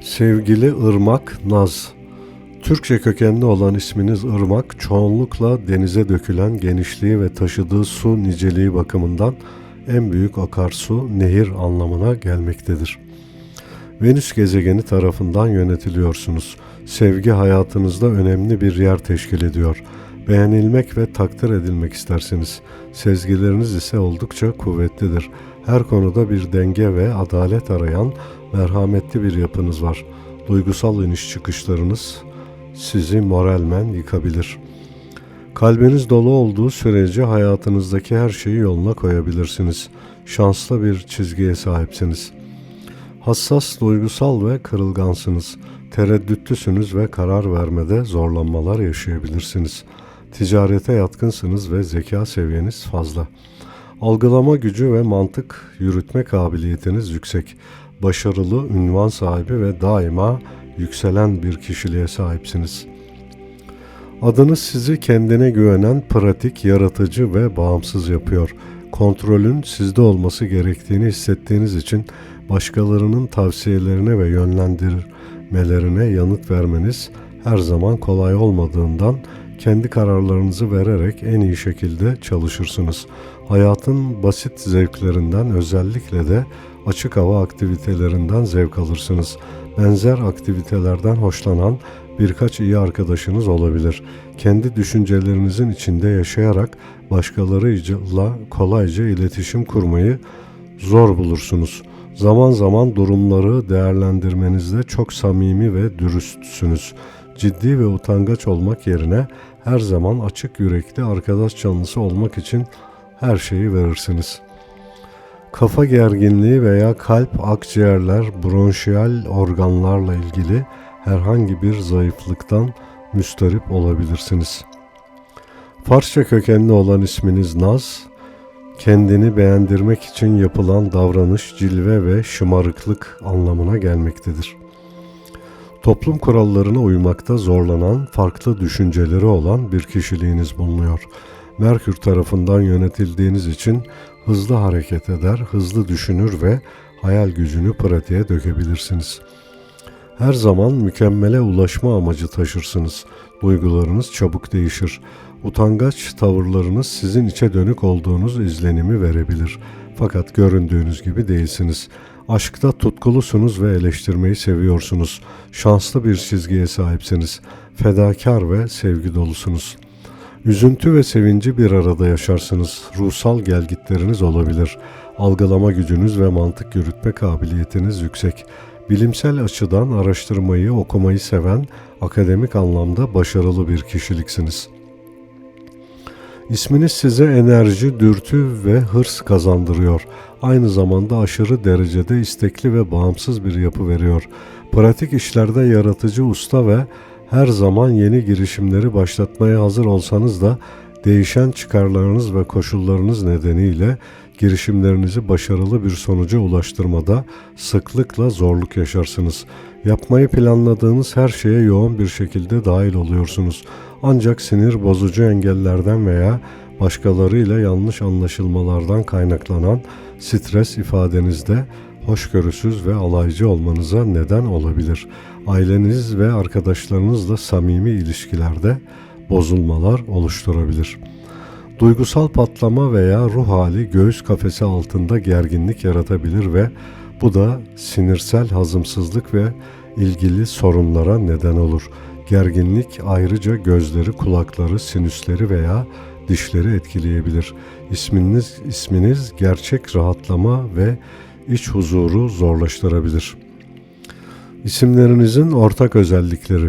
Sevgili Irmak Naz Türkçe kökenli olan isminiz Irmak, çoğunlukla denize dökülen genişliği ve taşıdığı su niceliği bakımından en büyük akarsu, nehir anlamına gelmektedir. Venüs gezegeni tarafından yönetiliyorsunuz. Sevgi hayatınızda önemli bir yer teşkil ediyor. Beğenilmek ve takdir edilmek istersiniz. Sezgileriniz ise oldukça kuvvetlidir. Her konuda bir denge ve adalet arayan merhametli bir yapınız var. Duygusal iniş çıkışlarınız sizi moralmen yıkabilir. Kalbiniz dolu olduğu sürece hayatınızdaki her şeyi yoluna koyabilirsiniz. Şanslı bir çizgiye sahipsiniz. Hassas, duygusal ve kırılgansınız. Tereddütlüsünüz ve karar vermede zorlanmalar yaşayabilirsiniz. Ticarete yatkınsınız ve zeka seviyeniz fazla. Algılama gücü ve mantık yürütme kabiliyetiniz yüksek. Başarılı, ünvan sahibi ve daima yükselen bir kişiliğe sahipsiniz. Adınız sizi kendine güvenen, pratik, yaratıcı ve bağımsız yapıyor. Kontrolün sizde olması gerektiğini hissettiğiniz için başkalarının tavsiyelerine ve yönlendirmelerine yanıt vermeniz her zaman kolay olmadığından kendi kararlarınızı vererek en iyi şekilde çalışırsınız. Hayatın basit zevklerinden özellikle de açık hava aktivitelerinden zevk alırsınız. Benzer aktivitelerden hoşlanan birkaç iyi arkadaşınız olabilir. Kendi düşüncelerinizin içinde yaşayarak başkalarıyla kolayca iletişim kurmayı zor bulursunuz. Zaman zaman durumları değerlendirmenizde çok samimi ve dürüstsünüz. Ciddi ve utangaç olmak yerine her zaman açık yürekli arkadaş canlısı olmak için her şeyi verirsiniz. Kafa gerginliği veya kalp, akciğerler, bronşiyal organlarla ilgili herhangi bir zayıflıktan müsterip olabilirsiniz. Farsça kökenli olan isminiz Naz, kendini beğendirmek için yapılan davranış, cilve ve şımarıklık anlamına gelmektedir. Toplum kurallarına uymakta zorlanan, farklı düşünceleri olan bir kişiliğiniz bulunuyor. Merkür tarafından yönetildiğiniz için hızlı hareket eder, hızlı düşünür ve hayal gücünü pratiğe dökebilirsiniz. Her zaman mükemmele ulaşma amacı taşırsınız. Duygularınız çabuk değişir. Utangaç tavırlarınız sizin içe dönük olduğunuz izlenimi verebilir. Fakat göründüğünüz gibi değilsiniz. Aşkta tutkulusunuz ve eleştirmeyi seviyorsunuz. Şanslı bir çizgiye sahipsiniz. Fedakar ve sevgi dolusunuz. Üzüntü ve sevinci bir arada yaşarsınız. Ruhsal gelgitleriniz olabilir. Algılama gücünüz ve mantık yürütme kabiliyetiniz yüksek. Bilimsel açıdan araştırmayı, okumayı seven, akademik anlamda başarılı bir kişiliksiniz. İsminiz size enerji, dürtü ve hırs kazandırıyor. Aynı zamanda aşırı derecede istekli ve bağımsız bir yapı veriyor. Pratik işlerde yaratıcı usta ve her zaman yeni girişimleri başlatmaya hazır olsanız da değişen çıkarlarınız ve koşullarınız nedeniyle girişimlerinizi başarılı bir sonuca ulaştırmada sıklıkla zorluk yaşarsınız. Yapmayı planladığınız her şeye yoğun bir şekilde dahil oluyorsunuz. Ancak sinir bozucu engellerden veya başkalarıyla yanlış anlaşılmalardan kaynaklanan stres ifadenizde hoşgörüsüz ve alaycı olmanıza neden olabilir. Aileniz ve arkadaşlarınızla samimi ilişkilerde bozulmalar oluşturabilir. Duygusal patlama veya ruh hali göğüs kafesi altında gerginlik yaratabilir ve bu da sinirsel hazımsızlık ve ilgili sorunlara neden olur. Gerginlik ayrıca gözleri, kulakları, sinüsleri veya dişleri etkileyebilir. İsminiz, isminiz gerçek rahatlama ve iç huzuru zorlaştırabilir. İsimlerinizin ortak özellikleri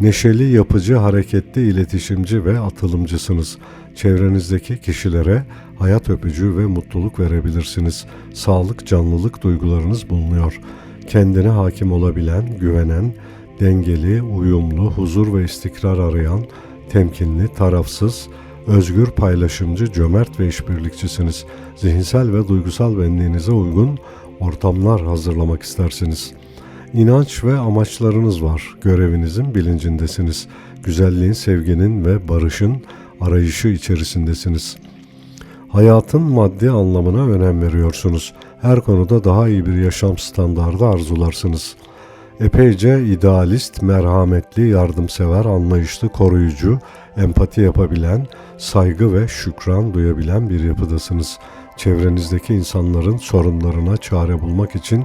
Neşeli, yapıcı, hareketli, iletişimci ve atılımcısınız. Çevrenizdeki kişilere hayat öpücüğü ve mutluluk verebilirsiniz. Sağlık, canlılık duygularınız bulunuyor. Kendine hakim olabilen, güvenen, dengeli, uyumlu, huzur ve istikrar arayan, temkinli, tarafsız, özgür, paylaşımcı, cömert ve işbirlikçisiniz. Zihinsel ve duygusal benliğinize uygun ortamlar hazırlamak istersiniz. İnanç ve amaçlarınız var. Görevinizin bilincindesiniz. Güzelliğin, sevginin ve barışın arayışı içerisindesiniz. Hayatın maddi anlamına önem veriyorsunuz. Her konuda daha iyi bir yaşam standardı arzularsınız. Epeyce idealist, merhametli, yardımsever, anlayışlı, koruyucu, empati yapabilen, saygı ve şükran duyabilen bir yapıdasınız. Çevrenizdeki insanların sorunlarına çare bulmak için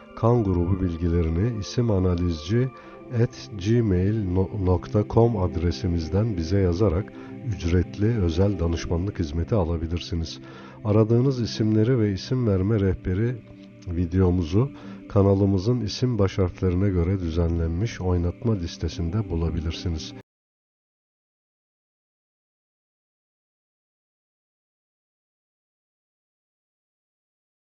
kan grubu bilgilerini isim analizci at gmail.com adresimizden bize yazarak ücretli özel danışmanlık hizmeti alabilirsiniz. Aradığınız isimleri ve isim verme rehberi videomuzu kanalımızın isim baş harflerine göre düzenlenmiş oynatma listesinde bulabilirsiniz.